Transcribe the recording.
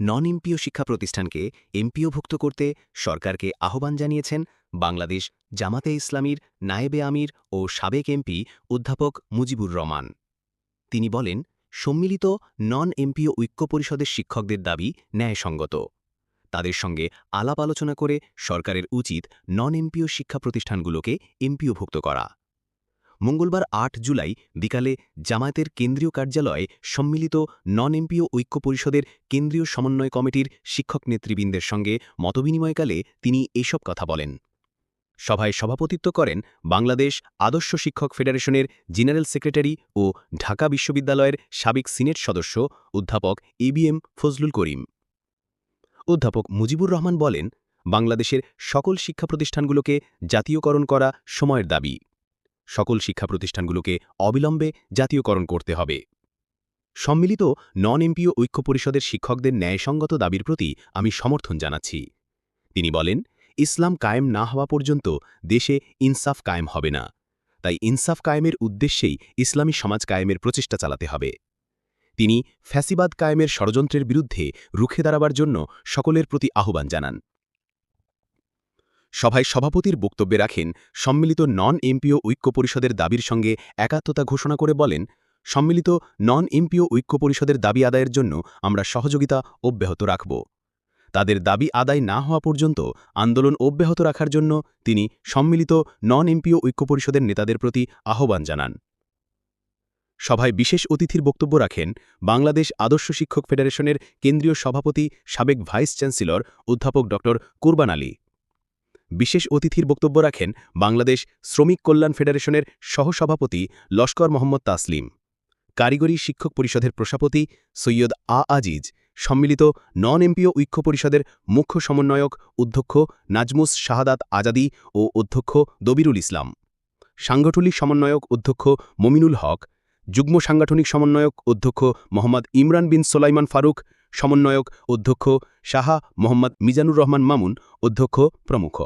Non MPO শিক্ষা প্রতিষ্ঠানকে এমপিওভুক্ত করতে সরকারকে আহ্বান জানিয়েছেন বাংলাদেশ জামাতে ইসলামীর নায়েবে আমির ও সাবেক এমপি অধ্যাপক মুজিবুর রহমান। তিনি বলেন, সম্মিলিত নন এমপিও ঐক্য পরিষদের শিক্ষকদের দাবি ন্যায়সঙ্গত। তাদের সঙ্গে আলাপ আলোচনা করে সরকারের উচিত নন এমপিও শিক্ষা প্রতিষ্ঠানগুলোকে এমপিওভুক্ত করা। মঙ্গলবার আট জুলাই বিকালে জামায়াতের কেন্দ্রীয় কার্যালয়ে সম্মিলিত নন এমপিও ঐক্য পরিষদের কেন্দ্রীয় সমন্বয় কমিটির শিক্ষক নেতৃবৃন্দের সঙ্গে মতবিনিময়কালে তিনি এসব কথা বলেন। সভায় সভাপতিত্ব করেন বাংলাদেশ আদর্শ শিক্ষক ফেডারেশনের জেনারেল সেক্রেটারি ও ঢাকা বিশ্ববিদ্যালয়ের সাবেক সিনেট সদস্য অধ্যাপক এবিএম ফজলুল করিম। অধ্যাপক মুজিবুর রহমান বলেন, বাংলাদেশের সকল শিক্ষা প্রতিষ্ঠানগুলোকে জাতীয়করণ করা সময়ের দাবি। সকল শিক্ষা প্রতিষ্ঠানগুলোকে অবিলম্বে জাতীয়করণ করতে হবে। সম্মিলিত নন এমপিও ঐক্য পরিষদের শিক্ষকদের ন্যায়সঙ্গত দাবির প্রতি আমি সমর্থন জানাচ্ছি। তিনি বলেন, ইসলাম কায়েম না হওয়া পর্যন্ত দেশে ইনসাফ কায়েম হবে না। তাই ইনসাফ কায়েমের উদ্দেশ্যেই ইসলামী সমাজ কায়েমের প্রচেষ্টা চালাতে হবে। তিনি ফ্যাসিবাদ কায়েমের ষড়যন্ত্রের বিরুদ্ধে রুখে দাঁড়াবার জন্য সকলের প্রতি আহ্বান জানান। সভায় সভাপতির বক্তব্যে রাখেন সম্মিলিত নন এমপিও ঐক্য পরিষদের দাবির সঙ্গে একাত্মতা ঘোষণা করে বলেন, সম্মিলিত নন এমপিও ঐক্য পরিষদের দাবি আদায়ের জন্য আমরা সহযোগিতা অব্যাহত রাখব। তাদের দাবি আদায় না হওয়া পর্যন্ত আন্দোলন অব্যাহত রাখার জন্য তিনি সম্মিলিত নন এমপিও ঐক্য পরিষদের নেতাদের প্রতি আহ্বান জানান। সভায় বিশেষ অতিথির বক্তব্য রাখেন বাংলাদেশ আদর্শ শিক্ষক ফেডারেশনের কেন্দ্রীয় সভাপতি সাবেক ভাইস চ্যান্সেলর অধ্যাপক ড কুরবান আলী। বিশেষ অতিথির বক্তব্য রাখেন বাংলাদেশ শ্রমিক কল্যাণ ফেডারেশনের সহসভাপতি লস্কর মোহাম্মদ তাসলিম। কারিগরি শিক্ষক পরিষদের প্রসাপতি সৈয়দ আ আজিজ। সম্মিলিত নন এমপিও ঐক্য পরিষদের মুখ্য সমন্বয়ক অধ্যক্ষ নাজমুস শাহাদাত আজাদি ও অধ্যক্ষ দবিরুল ইসলাম। সাংগঠনিক সমন্বয়ক অধ্যক্ষ মমিনুল হক। যুগ্ম সাংগঠনিক সমন্বয়ক অধ্যক্ষ মোহাম্মদ ইমরান বিন সোলাইমান ফারুক সমন্বয়ক অধ্যক্ষ শাহা মোহাম্মদ মিজানুর রহমান মামুন অধ্যক্ষ প্রমুখ।